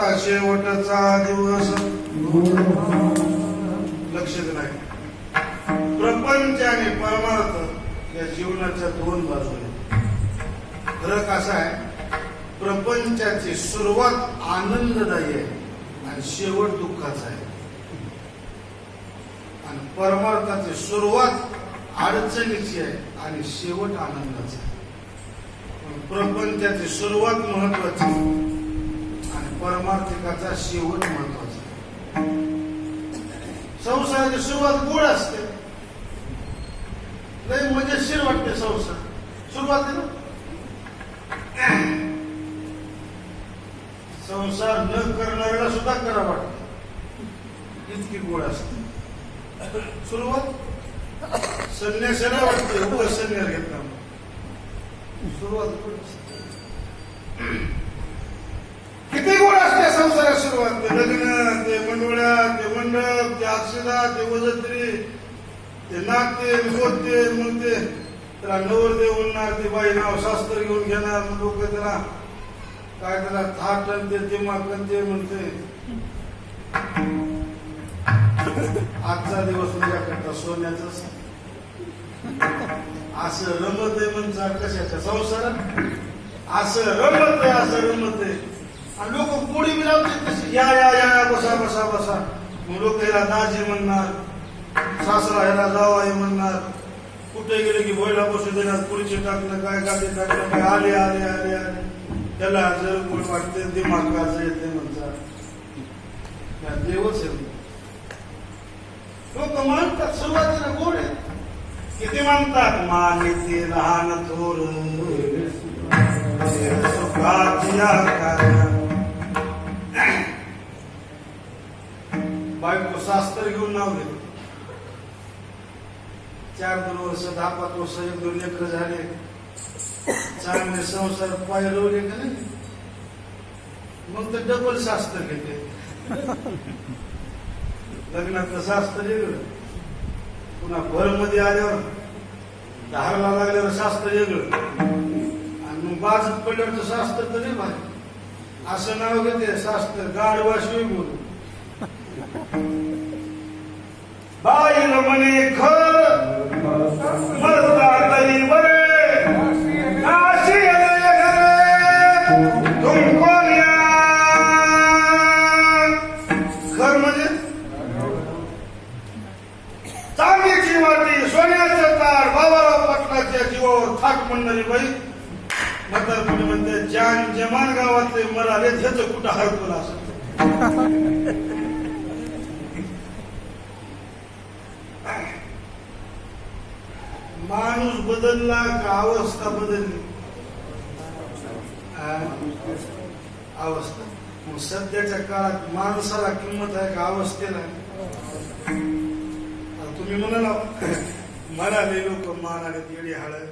आता शेवटचा दिवस. लक्षात नाही. प्रपंच आणि परमार्थ या जीवनाच्या दोन बाजू आहेत फरक असा आहे प्रपंचाची सुरुवात आनंददायी आहे आणि शेवट दुःखाचा आहे. आणि परमार्थाची सुरुवात अडचणीची आहे आणि शेवट आनंदाचा आहे. प्रपंचाची सुरुवात महत्वाची परमार्थिकाचा शेवट महत्त्वाचा. संसाराची सुरुवात गोड असते. लय मजेशीर वाटते संसार. सुरुवातीला संसार न करणाऱ्याला सुद्धा करा वाटत. इतकी गोड असते. सुरुवात? संन्यासाला वाटते. उभं संन्यास घेतला सुरुवात गोड असते किती गोड असते संसारात सुरुवात ते लग्न ते मंडोळ्या ते मंडप ते अक्षदा ते वजत्री ते नागते होते मग ते त्याला नवर देव म्हणणार ते बाई नाव शास्त्र घेऊन घेणार मग लोक त्याला काय त्याला थाट ते मागते ते म्हणते. आजचा दिवस उद्या करता सोन्याचा असं. रमत आहे म्हणजे कशाच्या संसारात असं रमत आहे असं रमत आहे. आणि लोक कोणी मिळवते तशी. या या या या, बसा बसा बसा. मग लोक ह्याला दाजी म्हणणार सासरा ह्याला जावाई म्हणणार. कुठे गेले की भोयला बसू देणार पुढचे टाकलं काय गाडी टाकलं काय आले आले आले आले. त्याला जर कोण वाटते दिमागाचं येते म्हणतात. देवच आहे. लोक म्हणतात सुरुवातीला गोड आहे? किती म्हणतात मानिते लहान थोर. सुखाची आकार. बायको शास्त्र घेऊन नाव चार दोन वर्ष दहा पाच वर्ष एक दोन लेकर झाले. चांगले संसार पायरवले का नाही? मग तर डबल शास्त्र घेते लग्नातलं शास्त्र वेगळं. पुन्हा भरमध्ये आल्यावर धारला लागल्यावर शास्त्र वेगळं. आणि मग बाजत पडल्यावरचं शास्त्र तर नाही भारी. असं नाव घेते शास्त्र गाढवाशिवाय बोलू. बाईल म्हणे खर मरदा तरी बरे नाशी गेले बाबाराव बाई. नंतर कोणी म्हणते जान जमान गावातले मराले ह्याचं कुठं हरकुल असत माणूस बदलला का अवस्था बदलली? अवस्था. मग सध्याच्या काळात माणसाला किंमत आहे का अवस्थेला? तुम्ही म्हणाला म्हणाले लोक मानाने येडी हळद